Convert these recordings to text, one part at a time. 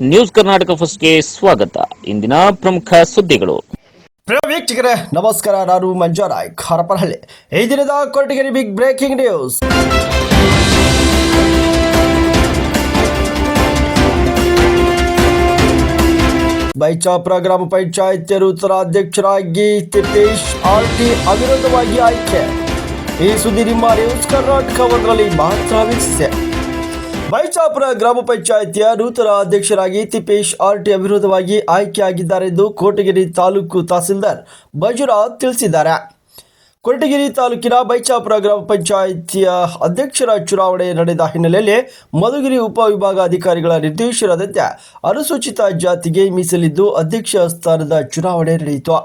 News Karnataka ಫಸ್ಟ್ಗೆ ಸ್ವಾಗತ. ಇಂದಿನ ಪ್ರಮುಖ ಸುದ್ದಿಗಳು. ವೀಕ್ಷಕರೇ, ನಮಸ್ಕಾರ. ನಾನು ಮಂಜಾರಾಯ್ ಖಾರಪರಹಳ್ಳಿ ಈ ದಿನದ Koratagere big breaking news Baichapura ಗ್ರಾಮ ಪಂಚಾಯತ್ ನೂತನ ಅಧ್ಯಕ್ಷರಾಗಿ ತಿಪ್ಪೇಶ್ ಆರ್ಟಿ ಅವಿರೋಧವಾಗಿ ಆಯ್ಕೆ. ಈ ಸುದ್ದಿ ನಿಮ್ಮ ನ್ಯೂಸ್ ಕರ್ನಾಟಕ ಒಂದರಲ್ಲಿ ಮಾತ್ರ ವೀಕ್ಷಿಸಿ. ಬೈಚಾಪುರ ಗ್ರಾಮ ಪಂಚಾಯಿತಿಯ ನೂತನ ಅಧ್ಯಕ್ಷರಾಗಿ ತಿಪ್ಪೇಶ್ ಆರ್ಟಿ ಅವಿರೋಧವಾಗಿ ಆಯ್ಕೆಯಾಗಿದ್ದಾರೆಂದು ಕೋಟಗಿರಿ ತಾಲೂಕು ತಹಸೀಲ್ದಾರ್ ಮಂಜುನಾಥ್ ತಿಳಿಸಿದ್ದಾರೆ. ಕೊಟ್ಟಗಿರಿ ತಾಲೂಕಿನ ಬೈಚಾಪುರ ಗ್ರಾಮ ಪಂಚಾಯಿತಿಯ ಅಧ್ಯಕ್ಷರ ಚುನಾವಣೆ ನಡೆದ ಹಿನ್ನೆಲೆಯಲ್ಲಿ ಮಧುಗಿರಿ ಉಪವಿಭಾಗಾಧಿಕಾರಿಗಳ ನಿರ್ದೇಶನದಂತೆ ಅನುಸೂಚಿತ ಜಾತಿಗೆ ಮೀಸಲಿದ್ದು ಅಧ್ಯಕ್ಷ ಸ್ಥಾನದ ಚುನಾವಣೆ ನಡೆಯಿತು.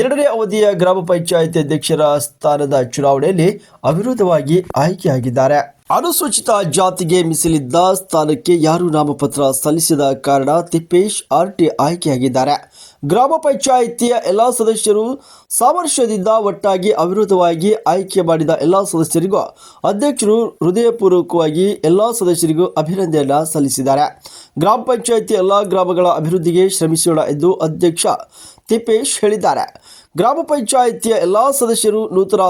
ಎರಡನೇ ಅವಧಿಯ ಗ್ರಾಮ ಪಂಚಾಯಿತಿ ಅಧ್ಯಕ್ಷರ ಸ್ಥಾನದ ಚುನಾವಣೆಯಲ್ಲಿ ಅವಿರೋಧವಾಗಿ ಆಯ್ಕೆಯಾಗಿದ್ದಾರೆ. ಅನುಸೂಚಿತ ಜಾತಿಗೆ ಮೀಸಲಿದ್ದ ಸ್ಥಾನಕ್ಕೆ ಯಾರು ನಾಮಪತ್ರ ಸಲ್ಲಿಸಿದ ಕಾರಣ ತಿಪ್ಪೇಶ್ ಆರ್ಟಿ ಆಯ್ಕೆಯಾಗಿದ್ದಾರೆ. ಗ್ರಾಮ ಪಂಚಾಯಿತಿಯ ಎಲ್ಲ ಸದಸ್ಯರು ಸಾಮರಸ್ಯದಿಂದ ಒಟ್ಟಾಗಿ ಅವಿರೋಧವಾಗಿ ಆಯ್ಕೆ ಮಾಡಿದ ಎಲ್ಲ ಸದಸ್ಯರಿಗೂ ಅಧ್ಯಕ್ಷರು ಹೃದಯಪೂರ್ವಕವಾಗಿ ಎಲ್ಲ ಸದಸ್ಯರಿಗೂ ಅಭಿನಂದನೆಯನ್ನು ಸಲ್ಲಿಸಿದ್ದಾರೆ. ಗ್ರಾಮ ಪಂಚಾಯಿತಿ ಎಲ್ಲ ಗ್ರಾಮಗಳ ಅಭಿವೃದ್ಧಿಗೆ ಶ್ರಮಿಸೋಣ ಎಂದು ಅಧ್ಯಕ್ಷ ತಿಪ್ಪೇಶ್ ಹೇಳಿದ್ದಾರೆ. ಗ್ರಾಮ ಪಂಚಾಯಿತಿಯ ಎಲ್ಲ ಸದಸ್ಯರು ನೂತನ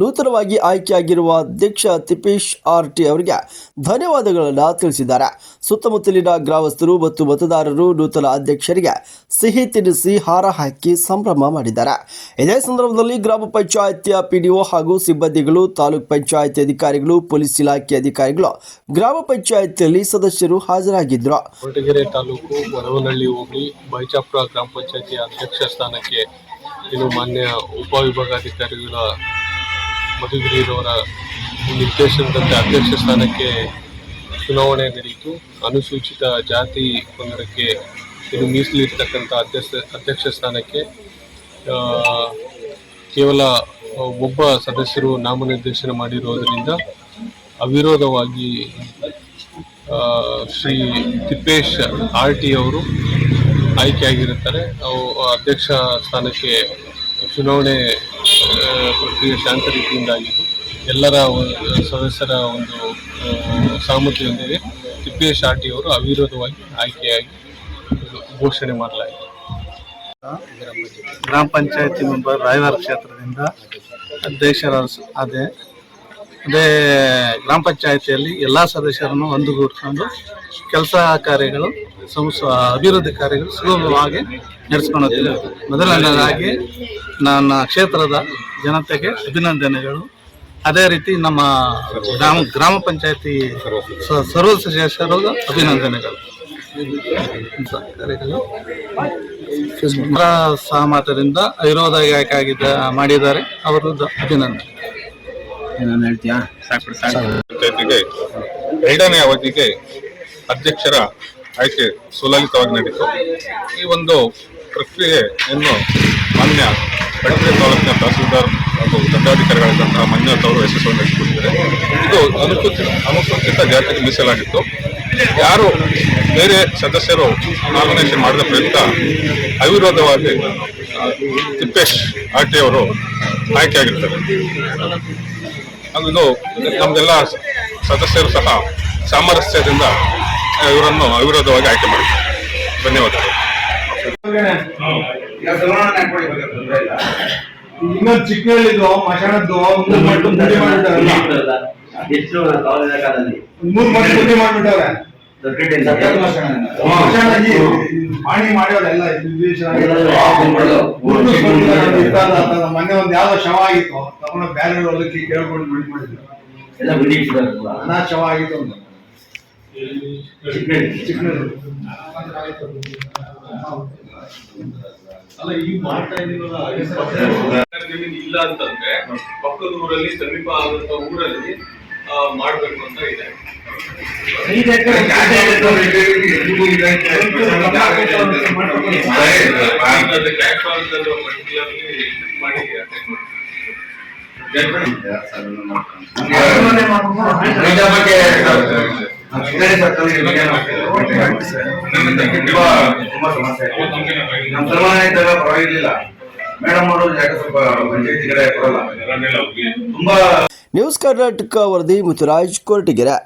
ನೂತನವಾಗಿ ಆಯ್ಕೆಯಾಗಿರುವ ಅಧ್ಯಕ್ಷ ತಿಪೇಶ್ ಆರ್ ಟಿ ಅವರಿಗೆ ಧನ್ಯವಾದಗಳನ್ನು ತಿಳಿಸಿದ್ದಾರೆ. ಸುತ್ತಮುತ್ತಲಿನ ಗ್ರಾಮಸ್ಥರು ಮತ್ತು ಮತದಾರರು ನೂತನ ಅಧ್ಯಕ್ಷರಿಗೆ ಸಿಹಿ ತಿನ್ನಿಸಿ ಹಾರ ಹಾಕಿ ಸಂಭ್ರಮ ಮಾಡಿದ್ದಾರೆ. ಇದೇ ಸಂದರ್ಭದಲ್ಲಿ ಗ್ರಾಮ ಪಂಚಾಯಿತಿಯ ಪಿಡಿಒ ಹಾಗೂ ಸಿಬ್ಬಂದಿಗಳು, ತಾಲೂಕ್ ಪಂಚಾಯಿತಿ ಅಧಿಕಾರಿಗಳು, ಪೊಲೀಸ್ ಇಲಾಖೆ ಅಧಿಕಾರಿಗಳು, ಗ್ರಾಮ ಪಂಚಾಯಿತಿಯಲ್ಲಿ ಸದಸ್ಯರು ಹಾಜರಾಗಿದ್ದರು. ತಾಲೂಕು ಬರವನಹಳ್ಳಿ ಹೋಬಳಿ ಬೈಚಾಪುರ ಗ್ರಾಮ ಅಧ್ಯಕ್ಷ ಸ್ಥಾನಕ್ಕೆ ಇದು ಮಾನ್ಯ ಉಪವಿಭಾಗಾಧಿಕಾರಿಗಳ ಮಧುಗಿರಿರವರ ನಿರ್ದೇಶನದಂತೆ ಅಧ್ಯಕ್ಷ ಸ್ಥಾನಕ್ಕೆ ಚುನಾವಣೆ ನಡೆಯಿತು. ಅನುಸೂಚಿತ ಜಾತಿ ಪಂಗಡಕ್ಕೆ ಇದು ಮೀಸಲಿರ್ತಕ್ಕಂಥ ಅಧ್ಯಕ್ಷ ಅಧ್ಯಕ್ಷ ಸ್ಥಾನಕ್ಕೆ ಕೇವಲ ಒಬ್ಬ ಸದಸ್ಯರು ನಾಮನಿರ್ದೇಶನ ಮಾಡಿರೋದರಿಂದ ಅವಿರೋಧವಾಗಿ ಶ್ರೀ ತಿಪ್ಪೇಶ್ ಆರ್ ಟಿ ಅವರು ಆಯ್ಕೆಯಾಗಿರುತ್ತಾರೆ. ಅವು ಅಧ್ಯಕ್ಷ ಸ್ಥಾನಕ್ಕೆ ಚುನಾವಣೆ ಪ್ರಕ್ರಿಯೆ ಶಾಂತ ರೀತಿಯಿಂದ ಆಗಿದ್ದು ಎಲ್ಲರ ಸದಸ್ಯರ ಒಂದು ಸಹಮತಿಯೊಂದಿಗೆ ತಿಪ್ಪೇಶ್ ಅವರು ಅವಿರೋಧವಾಗಿ ಆಯ್ಕೆಯಾಗಿ ಘೋಷಣೆ ಮಾಡಲಾಯಿತು ಗ್ರಾಮ ಪಂಚಾಯತಿ ಮೆಂಬರ್ ರಾಯವಾರ ಕ್ಷೇತ್ರದಿಂದ ಅಧ್ಯಕ್ಷರ ಅದೇ ಅದೇ ಗ್ರಾಮ ಪಂಚಾಯತಿಯಲ್ಲಿ ಎಲ್ಲ ಸದಸ್ಯರನ್ನು ಒಂದುಗೂಡಿಸ್ಕೊಂಡು ಕೆಲಸ ಕಾರ್ಯಗಳು ಸಂಸ್ ಅಭಿವೃದ್ಧಿ ಕಾರ್ಯಗಳು ಸುಲಭವಾಗಿ ನಡೆಸ್ಕೊಳ್ಳೋದಿಲ್ಲ ಮೊದಲನೇದಾಗಿ ನನ್ನ ಕ್ಷೇತ್ರದ ಜನತೆಗೆ ಅಭಿನಂದನೆಗಳು. ಅದೇ ರೀತಿ ನಮ್ಮ ಗ್ರಾಮ ಗ್ರಾಮ ಪಂಚಾಯತಿ ಸ- ಸರ್ವ ಸದಸ್ಯರು ಅಭಿನಂದನೆಗಳು ಸಹಮತದಿಂದ ವಿರೋಧ ಆಯ್ಕೆ ಆಗಿದ್ದ ಮಾಡಿದ್ದಾರೆ. ಅವರು ಅಭಿನಂದನೆ. ಪಂಚಾಯತಿಗೆ ಎರಡನೇ ಅವಧಿಗೆ ಅಧ್ಯಕ್ಷರ ಆಯ್ಕೆ ಸುಲಲಿತವಾಗಿ ನಡೀತು. ಈ ಒಂದು ಪ್ರಕ್ರಿಯೆಯನ್ನು ಮಾನ್ಯ ಕಡಪೆ ತಾಲೂಕಿನ ತಹಸೀಲ್ದಾರ್ ಹಾಗೂ ದಂಡಾಧಿಕಾರಿಗಳಾದಂತಹ ಮಂಜುನಾಥ್ ಅವರು ಯಶಸ್ಸನ್ನು ನಡೆಸಿಕೊಟ್ಟಿದ್ದಾರೆ ಇದು ಅನುಸೂಚಿತ ಅನುಸೂಚಿತ ಜಾತಿಗೆ ಮೀಸಲಾಗಿತ್ತು. ಯಾರು ಬೇರೆ ಸದಸ್ಯರು ನಾಮಿನೇಷನ್ ಮಾಡಿದ ಪ್ರಯುಕ್ತ ಅವಿರೋಧವಾಗಿ ತಿಪ್ಪೇಶ್ ಆರ್ ಟಿ ಅವರು ಆಯ್ಕೆಯಾಗಿರ್ತಾರೆ. ಅದು ನಮ್ದೆಲ್ಲ ಸದಸ್ಯರು ಸಹ ಸಾಮರಸ್ಯದಿಂದ ಇವರನ್ನು ಅವಿರೋಧವಾಗಿ ಆಯ್ಕೆ ಮಾಡಿದ್ದಾರೆ ಧನ್ಯವಾದಗಳು ಇನ್ನೊಂದು ಚಿಕ್ಕನಳ್ಳಿದು ಮಶಾಣದ್ದು ಮೂರ್ ಮಟ್ಟು ಮುದ್ದೆ ಮಾಡ್ಬಿಟ್ಟವ್ರಲ್ಲ ಎಷ್ಟು ಕಾಲೇಜ್ ಕಾಲದಲ್ಲಿ ಮೂರ್ ಮಟ್ಟು ಮುದ್ದೆ ಮಾಡ್ಬಿಟ್ಟವ್ರೆ. ಮಶಾಣ ಈ ಮಾಡಿ ಮಾಡ್ಯವರೆಲ್ಲ ಮೊನ್ನೆ ಒಂದ್ ಯಾವ್ದೋ ಶವ ಆಗಿತ್ತು. ತಗೊಂಡು ಬ್ಯಾರೆ ಹೊಲಕ್ಕೆ ಕೇಳ್ಕೊಂಡು ಮಾಡಿ ಮಾಡಿದ್ರು ಎಲ್ಲ ಶವ ಆಗಿತ್ತು ಅಲ್ಲ ಈಗ ಮಾಡ್ತಾ ಇಲ್ಲ ಅಂತಂದ್ರೆ ಪಕ್ಕದ ಊರಲ್ಲಿ ಸಮೀಪ ಆದಂತ ಊರಲ್ಲಿ ಮಾಡ್ಬೇಕು ಅಂತ ಇದೆ ನ್ಯೂಸ್ ಕರ್ನಾಟಕ ವರದಿ ಮುತ್ತುರಾಜ್ ಕೊರಟಗೆರೆ